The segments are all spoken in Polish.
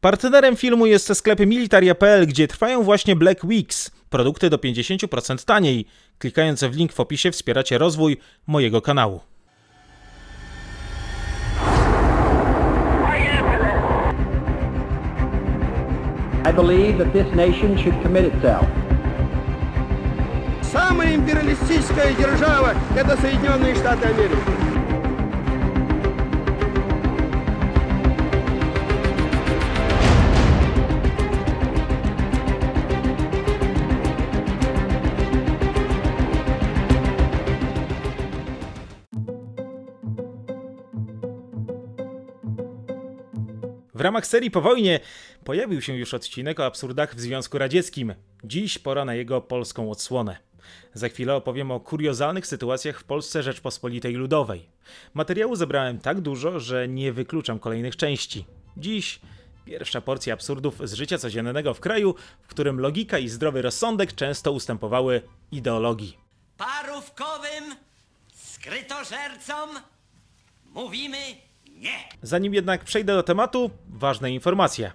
Partnerem filmu jest sklep militaria.pl, gdzie trwają właśnie Black Weeks. Produkty do 50% taniej. Klikając w link w opisie wspieracie rozwój mojego kanału. I believe that this nation should commit itself Самая империалистическая держава – это Соединенные Штаты Америки. W ramach serii po wojnie pojawił się już odcinek o absurdach w Związku Radzieckim. Dziś pora na jego polską odsłonę. Za chwilę opowiem o kuriozalnych sytuacjach w Polsce Rzeczpospolitej Ludowej. Materiału zebrałem tak dużo, że nie wykluczam kolejnych części. Dziś pierwsza porcja absurdów z życia codziennego w kraju, w którym logika i zdrowy rozsądek często ustępowały ideologii. parówkowym skrytożercom mówimy nie. Zanim jednak przejdę do tematu, ważna informacja.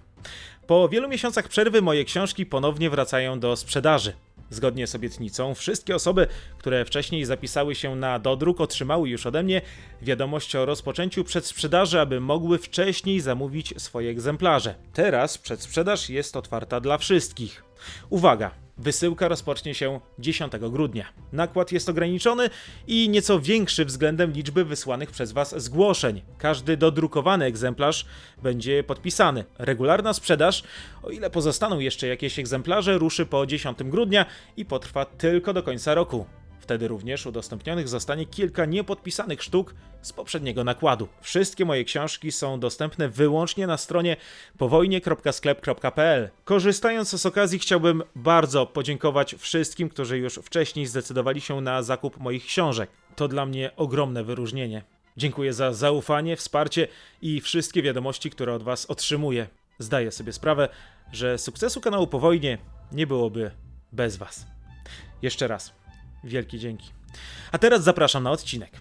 Po wielu miesiącach przerwy moje książki ponownie wracają do sprzedaży. Zgodnie z obietnicą, wszystkie osoby, które wcześniej zapisały się na dodruk, otrzymały już ode mnie wiadomość o rozpoczęciu przedsprzedaży, aby mogły wcześniej zamówić swoje egzemplarze. Teraz przedsprzedaż jest otwarta dla wszystkich. Uwaga! Wysyłka rozpocznie się 10 grudnia. Nakład jest ograniczony i nieco większy względem liczby wysłanych przez Was zgłoszeń. Każdy dodrukowany egzemplarz będzie podpisany. Regularna sprzedaż, o ile pozostaną jeszcze jakieś egzemplarze, ruszy po 10 grudnia i potrwa tylko do końca roku. Wtedy również udostępnionych zostanie kilka niepodpisanych sztuk z poprzedniego nakładu. Wszystkie moje książki są dostępne wyłącznie na stronie powojnie.sklep.pl. Korzystając z okazji chciałbym bardzo podziękować wszystkim, którzy już wcześniej zdecydowali się na zakup moich książek. To dla mnie ogromne wyróżnienie. Dziękuję za zaufanie, wsparcie i wszystkie wiadomości, które od Was otrzymuję. Zdaję sobie sprawę, że sukcesu kanału po wojnie nie byłoby bez Was. Jeszcze raz. Wielkie dzięki. A teraz zapraszam na odcinek.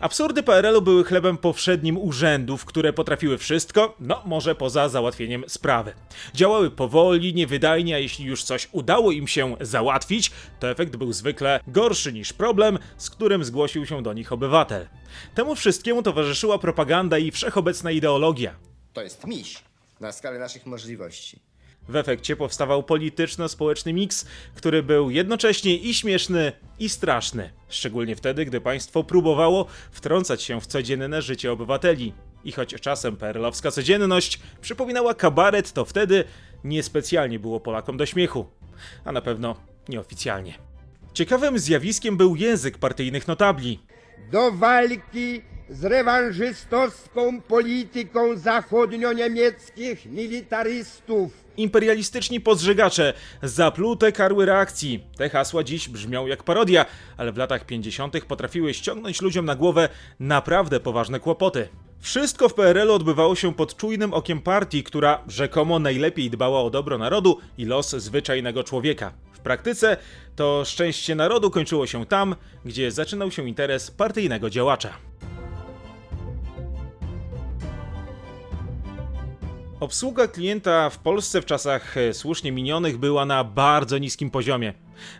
Absurdy PRL-u były chlebem powszednim urzędów, które potrafiły wszystko, no może poza załatwieniem sprawy. Działały powoli, niewydajnie, a jeśli już coś udało im się załatwić, to efekt był zwykle gorszy niż problem, z którym zgłosił się do nich obywatel. Temu wszystkiemu towarzyszyła propaganda i wszechobecna ideologia. To jest miś na skalę naszych możliwości. W efekcie powstawał polityczno-społeczny miks, który był jednocześnie i śmieszny, i straszny. Szczególnie wtedy, gdy państwo próbowało wtrącać się w codzienne życie obywateli. I choć czasem perlowska codzienność przypominała kabaret, to wtedy niespecjalnie było Polakom do śmiechu. A na pewno nieoficjalnie. Ciekawym zjawiskiem był język partyjnych notabli. Do walki z rewanżystowską polityką zachodnio-niemieckich militarystów. Imperialistyczni podżegacze, zaplute karły reakcji. Te hasła dziś brzmią jak parodia, ale w latach 50. potrafiły ściągnąć ludziom na głowę naprawdę poważne kłopoty. Wszystko w PRL-u odbywało się pod czujnym okiem partii, która rzekomo najlepiej dbała o dobro narodu i los zwyczajnego człowieka. W praktyce to szczęście narodu kończyło się tam, gdzie zaczynał się interes partyjnego działacza. Obsługa klienta w Polsce w czasach e, słusznie minionych była na bardzo niskim poziomie.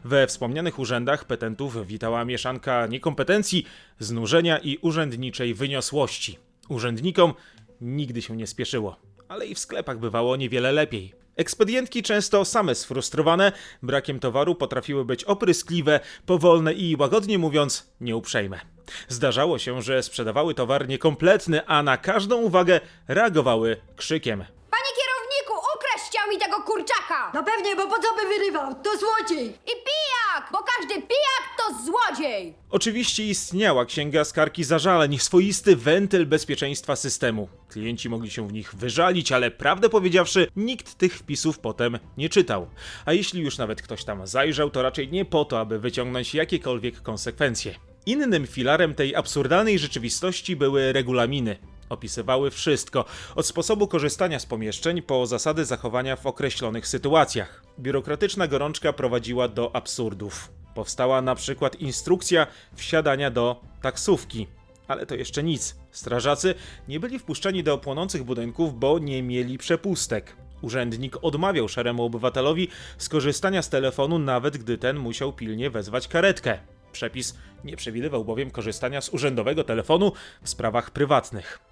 We wspomnianych urzędach petentów witała mieszanka niekompetencji, znużenia i urzędniczej wyniosłości. Urzędnikom nigdy się nie spieszyło, ale i w sklepach bywało niewiele lepiej. Ekspedientki często same sfrustrowane brakiem towaru potrafiły być opryskliwe, powolne i łagodnie mówiąc nieuprzejme. Zdarzało się, że sprzedawały towar niekompletny, a na każdą uwagę reagowały krzykiem. Panie kierowniku, ukraść chciał mi tego kurczaka! No pewnie, bo po co by wyrywał? To złodziej! I pijak, bo każdy pijak to złodziej! Oczywiście istniała księga skargi zażaleń, swoisty wentyl bezpieczeństwa systemu. Klienci mogli się w nich wyżalić, ale prawdę powiedziawszy, nikt tych wpisów potem nie czytał. A jeśli już nawet ktoś tam zajrzał, to raczej nie po to, aby wyciągnąć jakiekolwiek konsekwencje. Innym filarem tej absurdalnej rzeczywistości były regulaminy. Opisywały wszystko, od sposobu korzystania z pomieszczeń po zasady zachowania w określonych sytuacjach. Biurokratyczna gorączka prowadziła do absurdów. Powstała na przykład instrukcja wsiadania do taksówki. Ale to jeszcze nic. Strażacy nie byli wpuszczani do płonących budynków, bo nie mieli przepustek. Urzędnik odmawiał szaremu obywatelowi skorzystania z telefonu, nawet gdy ten musiał pilnie wezwać karetkę. Przepis nie przewidywał bowiem korzystania z urzędowego telefonu w sprawach prywatnych.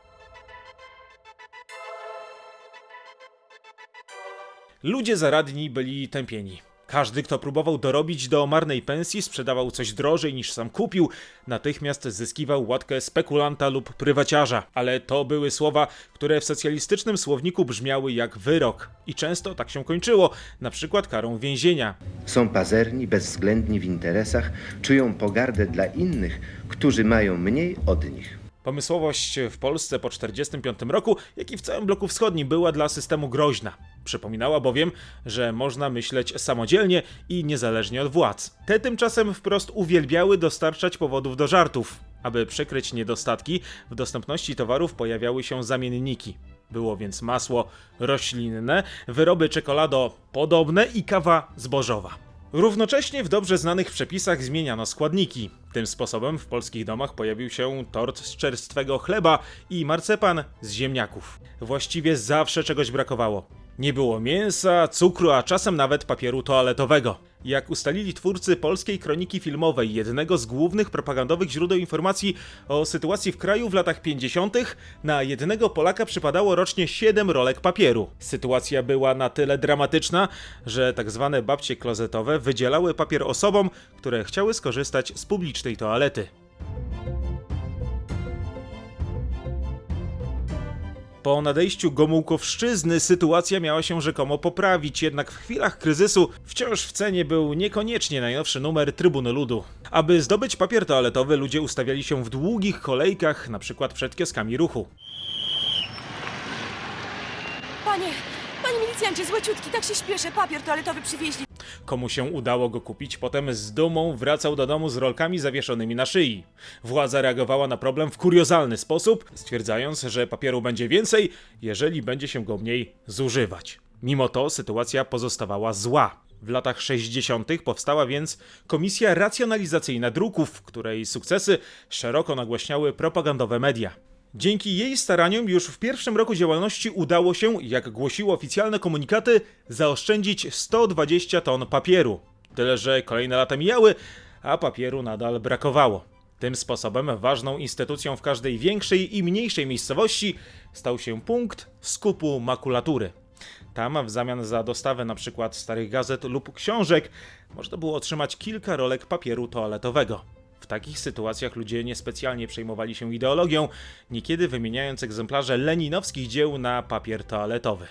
Ludzie zaradni byli tępieni. Każdy, kto próbował dorobić do marnej pensji, sprzedawał coś drożej niż sam kupił, natychmiast zyskiwał łatkę spekulanta lub prywaciarza. Ale to były słowa, które w socjalistycznym słowniku brzmiały jak wyrok. I często tak się kończyło, na przykład karą więzienia. Są pazerni, bezwzględni w interesach, czują pogardę dla innych, którzy mają mniej od nich. Pomysłowość w Polsce po 1945 roku, jak i w całym bloku wschodnim, była dla systemu groźna. Przypominała bowiem, że można myśleć samodzielnie i niezależnie od władz. Te tymczasem wprost uwielbiały dostarczać powodów do żartów. Aby przykryć niedostatki, w dostępności towarów pojawiały się zamienniki. Było więc masło roślinne, wyroby czekolado podobne i kawa zbożowa. Równocześnie w dobrze znanych przepisach zmieniano składniki. Tym sposobem w polskich domach pojawił się tort z czerstwego chleba i marcepan z ziemniaków. Właściwie zawsze czegoś brakowało. Nie było mięsa, cukru, a czasem nawet papieru toaletowego. Jak ustalili twórcy polskiej kroniki filmowej, jednego z głównych propagandowych źródeł informacji o sytuacji w kraju w latach 50., na jednego Polaka przypadało rocznie 7 rolek papieru. Sytuacja była na tyle dramatyczna, że tak zwane babcie klozetowe wydzielały papier osobom, które chciały skorzystać z publicznej toalety. Po nadejściu Gomułkowszczyzny sytuacja miała się rzekomo poprawić, jednak w chwilach kryzysu wciąż w cenie był niekoniecznie najnowszy numer Trybuny Ludu. Aby zdobyć papier toaletowy, ludzie ustawiali się w długich kolejkach, na przykład przed kioskami ruchu. Panie, panie milicjancie, złeciutki, tak się śpieszę, papier toaletowy przywieźli. Komu się udało go kupić, potem z dumą wracał do domu z rolkami zawieszonymi na szyi. Władza reagowała na problem w kuriozalny sposób, stwierdzając, że papieru będzie więcej, jeżeli będzie się go mniej zużywać. Mimo to sytuacja pozostawała zła. W latach 60. powstała więc Komisja Racjonalizacyjna Druków, której sukcesy szeroko nagłaśniały propagandowe media. Dzięki jej staraniom już w pierwszym roku działalności udało się, jak głosiły oficjalne komunikaty, zaoszczędzić 120 ton papieru. Tyle, że kolejne lata mijały, a papieru nadal brakowało. Tym sposobem ważną instytucją w każdej większej i mniejszej miejscowości stał się punkt skupu makulatury. Tam w zamian za dostawę np. starych gazet lub książek można było otrzymać kilka rolek papieru toaletowego. W takich sytuacjach ludzie niespecjalnie przejmowali się ideologią, niekiedy wymieniając egzemplarze leninowskich dzieł na papier toaletowy.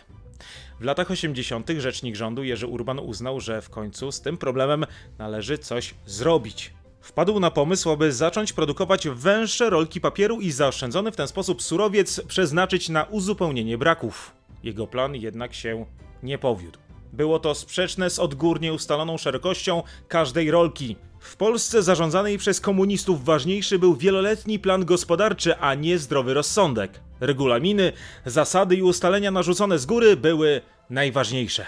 W latach 80. rzecznik rządu Jerzy Urban uznał, że w końcu z tym problemem należy coś zrobić. Wpadł na pomysł, aby zacząć produkować węższe rolki papieru i zaoszczędzony w ten sposób surowiec przeznaczyć na uzupełnienie braków. Jego plan jednak się nie powiódł. Było to sprzeczne z odgórnie ustaloną szerokością każdej rolki. W Polsce zarządzanej przez komunistów ważniejszy był wieloletni plan gospodarczy, a nie zdrowy rozsądek. Regulaminy, zasady i ustalenia narzucone z góry były najważniejsze.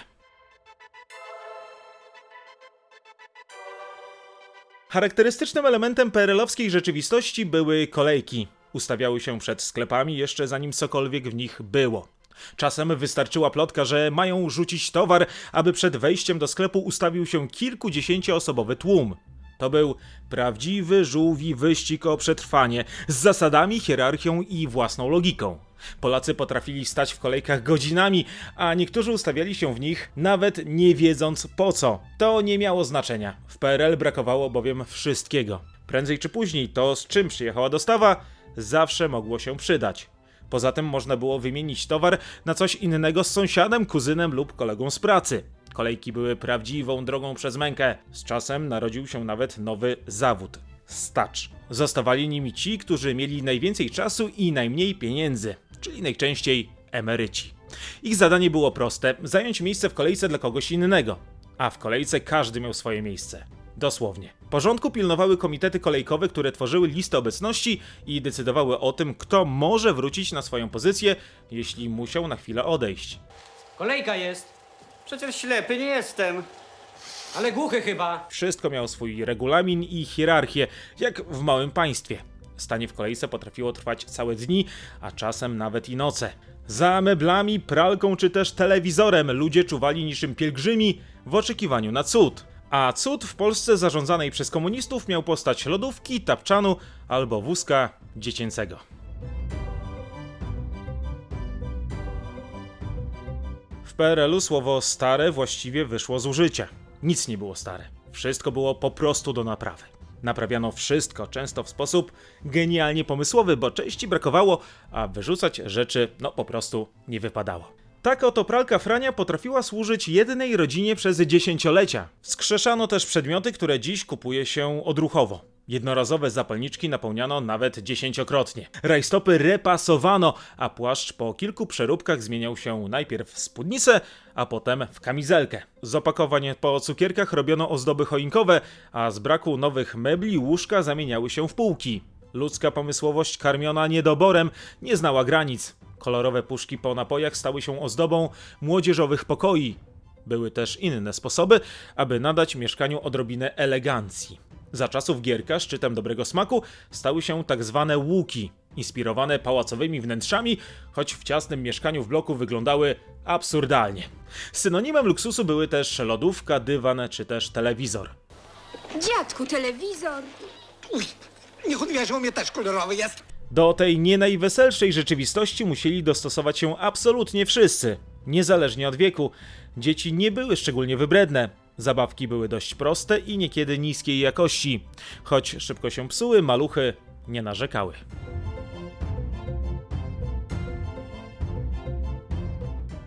Charakterystycznym elementem PRL-owskiej rzeczywistości były kolejki. Ustawiały się przed sklepami jeszcze zanim cokolwiek w nich było. Czasem wystarczyła plotka, że mają rzucić towar, aby przed wejściem do sklepu ustawił się kilkudziesięcioosobowy tłum. To był prawdziwy żółwi wyścig o przetrwanie, z zasadami, hierarchią i własną logiką. Polacy potrafili stać w kolejkach godzinami, a niektórzy ustawiali się w nich nawet nie wiedząc po co. To nie miało znaczenia. W PRL brakowało bowiem wszystkiego. Prędzej czy później to, z czym przyjechała dostawa, zawsze mogło się przydać. Poza tym można było wymienić towar na coś innego z sąsiadem, kuzynem lub kolegą z pracy. Kolejki były prawdziwą drogą przez mękę. Z czasem narodził się nawet nowy zawód stacz. Zostawali nimi ci, którzy mieli najwięcej czasu i najmniej pieniędzy, czyli najczęściej emeryci. Ich zadanie było proste: zająć miejsce w kolejce dla kogoś innego. A w kolejce każdy miał swoje miejsce. Dosłownie. Porządku pilnowały komitety kolejkowe, które tworzyły listę obecności i decydowały o tym, kto może wrócić na swoją pozycję, jeśli musiał na chwilę odejść. Kolejka jest, Przecież ślepy nie jestem. ale głuchy chyba. Wszystko miało swój regulamin i hierarchię, jak w małym państwie. Stanie w kolejce potrafiło trwać całe dni, a czasem nawet i noce. Za meblami, pralką czy też telewizorem ludzie czuwali niczym pielgrzymi w oczekiwaniu na cud. A cud w Polsce zarządzanej przez komunistów miał postać lodówki, tapczanu albo wózka dziecięcego. W PRL-u słowo stare właściwie wyszło z użycia. Nic nie było stare. Wszystko było po prostu do naprawy. Naprawiano wszystko, często w sposób genialnie pomysłowy, bo części brakowało, a wyrzucać rzeczy no po prostu nie wypadało. Taka oto pralka Frania potrafiła służyć jednej rodzinie przez dziesięciolecia. Skrzeszano też przedmioty, które dziś kupuje się odruchowo. Jednorazowe zapalniczki napełniano nawet dziesięciokrotnie. Rajstopy repasowano, a płaszcz po kilku przeróbkach zmieniał się najpierw w spódnicę, a potem w kamizelkę. Z opakowań po cukierkach robiono ozdoby choinkowe, a z braku nowych mebli łóżka zamieniały się w półki. Ludzka pomysłowość karmiona niedoborem nie znała granic. Kolorowe puszki po napojach stały się ozdobą młodzieżowych pokoi. Były też inne sposoby, aby nadać mieszkaniu odrobinę elegancji. Za czasów Gierka szczytem dobrego smaku stały się tak zwane łuki, inspirowane pałacowymi wnętrzami, choć w ciasnym mieszkaniu w bloku wyglądały absurdalnie. Synonimem luksusu były też lodówka, dywan czy też telewizor. Dziadku, telewizor. Niech on wie, że u mnie też kolorowy jest. Do tej nie najweselszej rzeczywistości musieli dostosować się absolutnie wszyscy, niezależnie od wieku. Dzieci nie były szczególnie wybredne. Zabawki były dość proste i niekiedy niskiej jakości. Choć szybko się psuły, maluchy nie narzekały.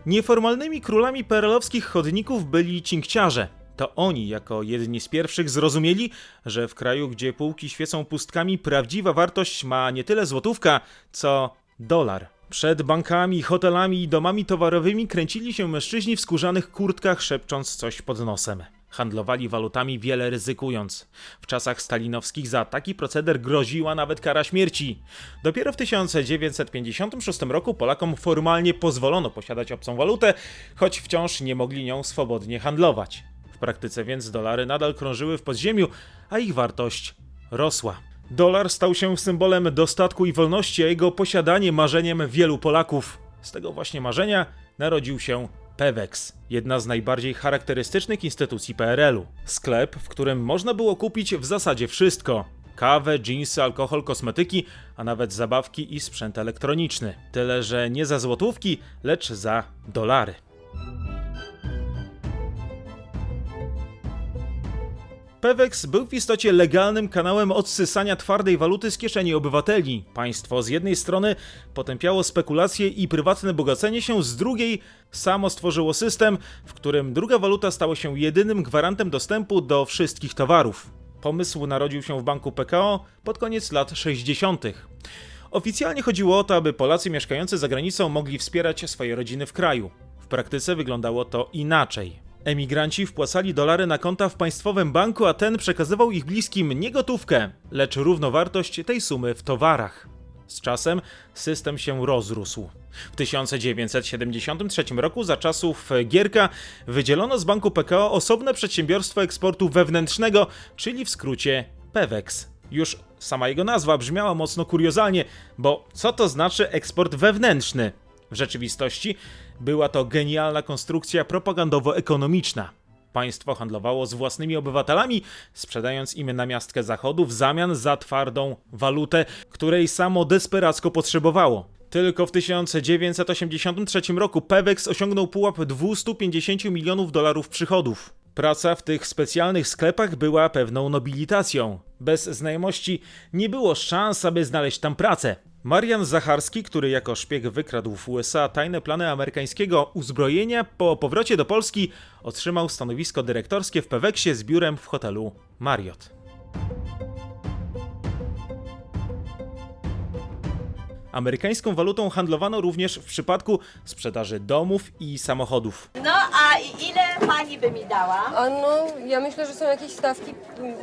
Nieformalnymi królami perelowskich chodników byli cinkciarze. To oni jako jedni z pierwszych zrozumieli, że w kraju, gdzie półki świecą pustkami, prawdziwa wartość ma nie tyle złotówka, co dolar. Przed bankami, hotelami i domami towarowymi kręcili się mężczyźni w skórzanych kurtkach, szepcząc coś pod nosem. Handlowali walutami wiele ryzykując. W czasach stalinowskich za taki proceder groziła nawet kara śmierci. Dopiero w 1956 roku Polakom formalnie pozwolono posiadać obcą walutę, choć wciąż nie mogli nią swobodnie handlować. W praktyce więc dolary nadal krążyły w podziemiu, a ich wartość rosła. Dolar stał się symbolem dostatku i wolności, a jego posiadanie marzeniem wielu Polaków. Z tego właśnie marzenia narodził się Pewex, jedna z najbardziej charakterystycznych instytucji PRL-u. Sklep, w którym można było kupić w zasadzie wszystko. Kawę, dżinsy, alkohol, kosmetyki, a nawet zabawki i sprzęt elektroniczny. Tyle, że nie za złotówki, lecz za dolary. Pewex był w istocie legalnym kanałem odsysania twardej waluty z kieszeni obywateli. Państwo z jednej strony potępiało spekulacje i prywatne bogacenie się, z drugiej samo stworzyło system, w którym druga waluta stała się jedynym gwarantem dostępu do wszystkich towarów. Pomysł narodził się w banku PKO pod koniec lat 60. Oficjalnie chodziło o to, aby Polacy mieszkający za granicą mogli wspierać swoje rodziny w kraju. W praktyce wyglądało to inaczej. Emigranci wpłacali dolary na konta w państwowym banku, a ten przekazywał ich bliskim nie gotówkę, lecz równowartość tej sumy w towarach. Z czasem system się rozrósł. W 1973 roku za czasów Gierka wydzielono z banku PKO osobne przedsiębiorstwo eksportu wewnętrznego, czyli w skrócie PEWEX. Już sama jego nazwa brzmiała mocno kuriozalnie, bo co to znaczy eksport wewnętrzny? W rzeczywistości była to genialna konstrukcja propagandowo-ekonomiczna. Państwo handlowało z własnymi obywatelami, sprzedając im namiastkę zachodu w zamian za twardą walutę, której samo desperacko potrzebowało. Tylko w 1983 roku Pewex osiągnął pułap 250 milionów dolarów przychodów. Praca w tych specjalnych sklepach była pewną nobilitacją. Bez znajomości nie było szans, aby znaleźć tam pracę. Marian Zacharski, który jako szpieg wykradł w USA tajne plany amerykańskiego uzbrojenia, po powrocie do Polski otrzymał stanowisko dyrektorskie w Peweksie z biurem w hotelu Marriott. Amerykańską walutą handlowano również w przypadku sprzedaży domów i samochodów. No, a i- ile pani by mi dała? A no, ja myślę, że są jakieś stawki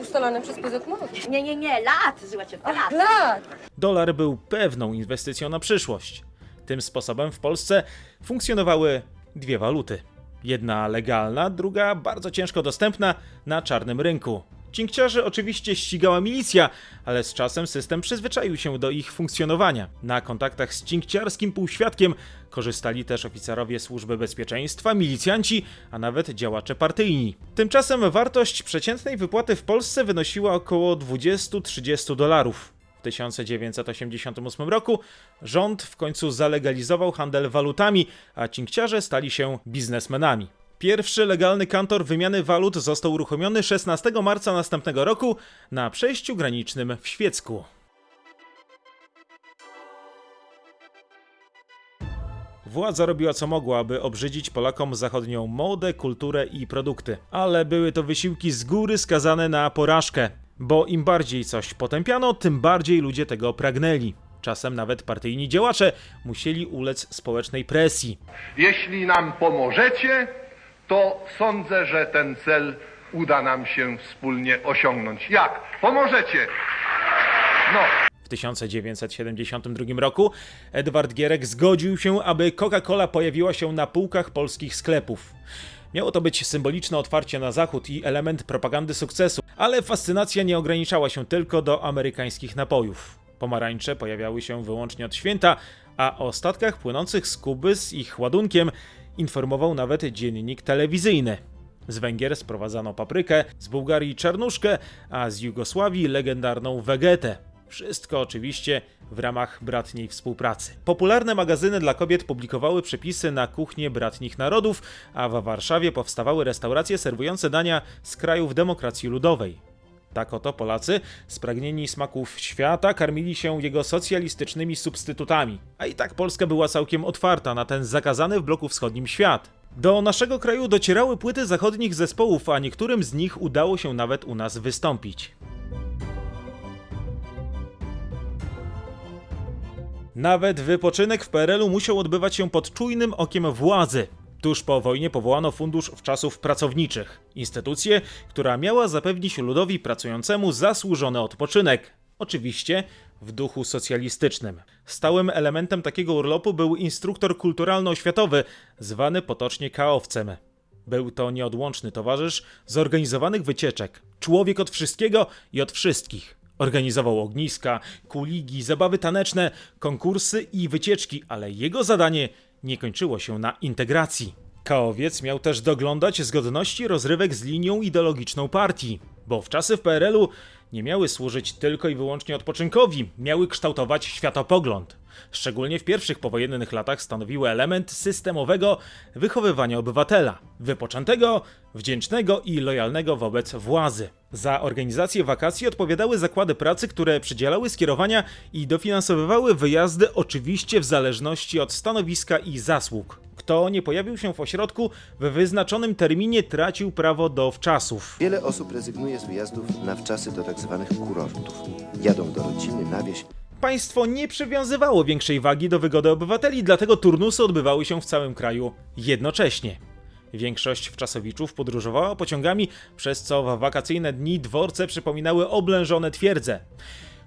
ustalane przez PZMO. Nie, nie, nie, lat, złociutka, lat. Lat! Dolar był pewną inwestycją na przyszłość. Tym sposobem w Polsce funkcjonowały dwie waluty. Jedna legalna, druga bardzo ciężko dostępna na czarnym rynku. Cinkciarzy oczywiście ścigała milicja, ale z czasem system przyzwyczaił się do ich funkcjonowania. Na kontaktach z cinkciarskim półświadkiem korzystali też oficerowie służby bezpieczeństwa, milicjanci, a nawet działacze partyjni. Tymczasem wartość przeciętnej wypłaty w Polsce wynosiła około 20-30 dolarów. W 1988 roku rząd w końcu zalegalizował handel walutami, a cinkciarze stali się biznesmenami. Pierwszy legalny kantor wymiany walut został uruchomiony 16 marca następnego roku na przejściu granicznym w Świecku. Władza robiła co mogła, aby obrzydzić Polakom zachodnią modę, kulturę i produkty. Ale były to wysiłki z góry skazane na porażkę. Bo im bardziej coś potępiano, tym bardziej ludzie tego pragnęli. Czasem nawet partyjni działacze musieli ulec społecznej presji. Jeśli nam pomożecie, to sądzę, że ten cel uda nam się wspólnie osiągnąć. Jak? Pomożecie! No. W 1972 roku Edward Gierek zgodził się, aby Coca-Cola pojawiła się na półkach polskich sklepów. Miało to być symboliczne otwarcie na zachód i element propagandy sukcesu, ale fascynacja nie ograniczała się tylko do amerykańskich napojów. Pomarańcze pojawiały się wyłącznie od święta, a o statkach płynących z Kuby z ich ładunkiem informował nawet dziennik telewizyjny. Z Węgier sprowadzano paprykę, z Bułgarii czarnuszkę, a z Jugosławii legendarną wegetę. Wszystko oczywiście w ramach bratniej współpracy. Popularne magazyny dla kobiet publikowały przepisy na kuchnię bratnich narodów, a w Warszawie powstawały restauracje serwujące dania z krajów demokracji ludowej. Tak oto Polacy, spragnieni smaków świata, karmili się jego socjalistycznymi substytutami. A i tak Polska była całkiem otwarta na ten zakazany w bloku wschodnim świat. Do naszego kraju docierały płyty zachodnich zespołów, a niektórym z nich udało się nawet u nas wystąpić. Nawet wypoczynek w PRL-u musiał odbywać się pod czujnym okiem władzy. Tuż po wojnie powołano Fundusz Wczasów Pracowniczych, instytucję, która miała zapewnić ludowi pracującemu zasłużony odpoczynek. Oczywiście w duchu socjalistycznym. Stałym elementem takiego urlopu był instruktor kulturalno-oświatowy, zwany potocznie kaowcem. Był to nieodłączny towarzysz zorganizowanych wycieczek. Człowiek od wszystkiego i od wszystkich. Organizował ogniska, kuligi, zabawy taneczne, konkursy i wycieczki, ale jego zadanie nie kończyło się na integracji. Kaowiec miał też doglądać zgodności rozrywek z linią ideologiczną partii, bo w czasy w PRL-u nie miały służyć tylko i wyłącznie odpoczynkowi, miały kształtować światopogląd. Szczególnie w pierwszych powojennych latach stanowiły element systemowego wychowywania obywatela, wypoczętego, wdzięcznego i lojalnego wobec władzy. Za organizację wakacji odpowiadały zakłady pracy, które przydzielały skierowania i dofinansowywały wyjazdy oczywiście w zależności od stanowiska i zasług. Kto nie pojawił się w ośrodku w wyznaczonym terminie tracił prawo do wczasów. Wiele osób rezygnuje z wyjazdów na wczasy do tzw. kurortów. Jadą do rodziny na wieś, Państwo nie przywiązywało większej wagi do wygody obywateli, dlatego turnusy odbywały się w całym kraju jednocześnie. Większość wczasowiczów podróżowała pociągami, przez co w wakacyjne dni dworce przypominały oblężone twierdze.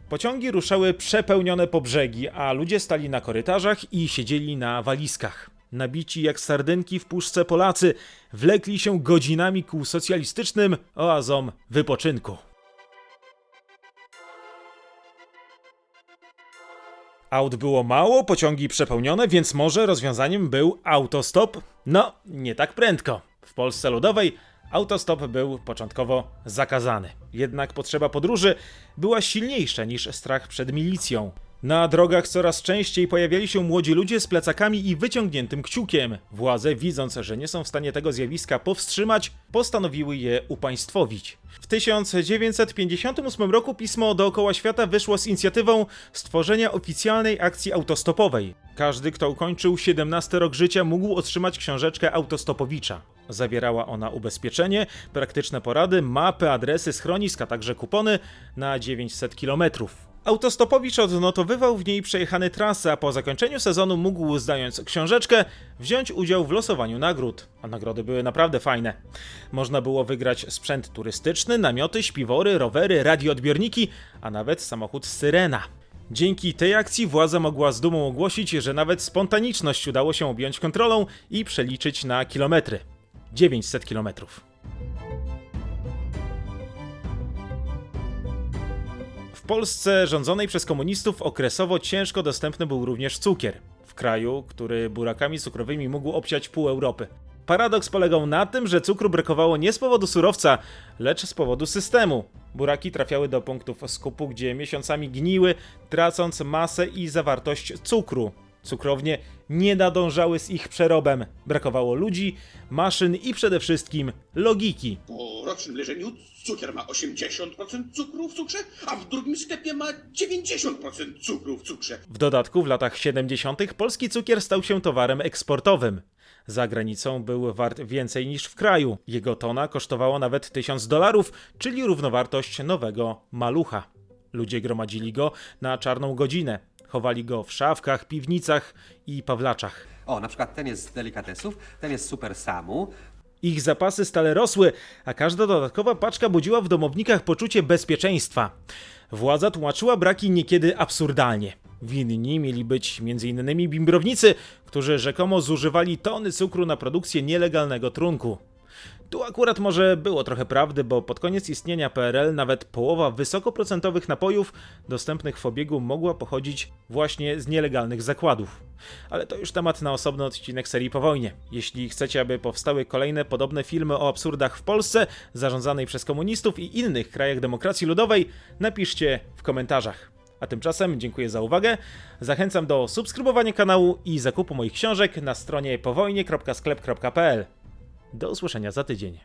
Pociągi ruszały przepełnione po brzegi, a ludzie stali na korytarzach i siedzieli na walizkach. Nabici jak sardynki w puszce Polacy wlekli się godzinami ku socjalistycznym oazom wypoczynku. Aut było mało, pociągi przepełnione, więc może rozwiązaniem był autostop? No, nie tak prędko. W Polsce Ludowej autostop był początkowo zakazany. Jednak potrzeba podróży była silniejsza niż strach przed milicją. Na drogach coraz częściej pojawiali się młodzi ludzie z plecakami i wyciągniętym kciukiem. Władze, widząc, że nie są w stanie tego zjawiska powstrzymać, postanowiły je upaństwowić. W 1958 roku pismo dookoła świata wyszło z inicjatywą stworzenia oficjalnej akcji autostopowej. Każdy, kto ukończył 17 rok życia, mógł otrzymać książeczkę autostopowicza. Zawierała ona ubezpieczenie, praktyczne porady, mapy, adresy schronisk, a także kupony na 900 kilometrów. Autostopowicz odnotowywał w niej przejechane trasy, a po zakończeniu sezonu mógł, zdając książeczkę, wziąć udział w losowaniu nagród. A nagrody były naprawdę fajne. Można było wygrać sprzęt turystyczny, namioty, śpiwory, rowery, radioodbiorniki, a nawet samochód Syrena. Dzięki tej akcji władza mogła z dumą ogłosić, że nawet spontaniczność udało się objąć kontrolą i przeliczyć na kilometry. 900 kilometrów. W Polsce rządzonej przez komunistów okresowo ciężko dostępny był również cukier. W kraju, który burakami cukrowymi mógł obsiać pół Europy. Paradoks polegał na tym, że cukru brakowało nie z powodu surowca, lecz z powodu systemu. Buraki trafiały do punktów skupu, gdzie miesiącami gniły, tracąc masę i zawartość cukru. Cukrownie nie nadążały z ich przerobem. Brakowało ludzi, maszyn i przede wszystkim logiki. Po rocznym leżeniu cukier ma 80% cukru w cukrze, a w drugim sklepie ma 90% cukru w cukrze. W dodatku w latach 70. polski cukier stał się towarem eksportowym. Za granicą był wart więcej niż w kraju. Jego tona kosztowała nawet 1000 dolarów, czyli równowartość nowego malucha. Ludzie gromadzili go na czarną godzinę. Chowali go w szafkach, piwnicach i pawlaczach. O, na przykład ten jest z delikatesów, ten jest super samu. Ich zapasy stale rosły, a każda dodatkowa paczka budziła w domownikach poczucie bezpieczeństwa. Władza tłumaczyła braki niekiedy absurdalnie. Winni mieli być m.in. bimbrownicy, którzy rzekomo zużywali tony cukru na produkcję nielegalnego trunku. Tu akurat może było trochę prawdy, bo pod koniec istnienia PRL nawet połowa wysokoprocentowych napojów dostępnych w obiegu mogła pochodzić właśnie z nielegalnych zakładów. Ale to już temat na osobny odcinek serii po wojnie. Jeśli chcecie, aby powstały kolejne podobne filmy o absurdach w Polsce, zarządzanej przez komunistów i innych krajach demokracji ludowej, napiszcie w komentarzach. A tymczasem dziękuję za uwagę. Zachęcam do subskrybowania kanału i zakupu moich książek na stronie powojnie.sklep.pl. Do usłyszenia za tydzień.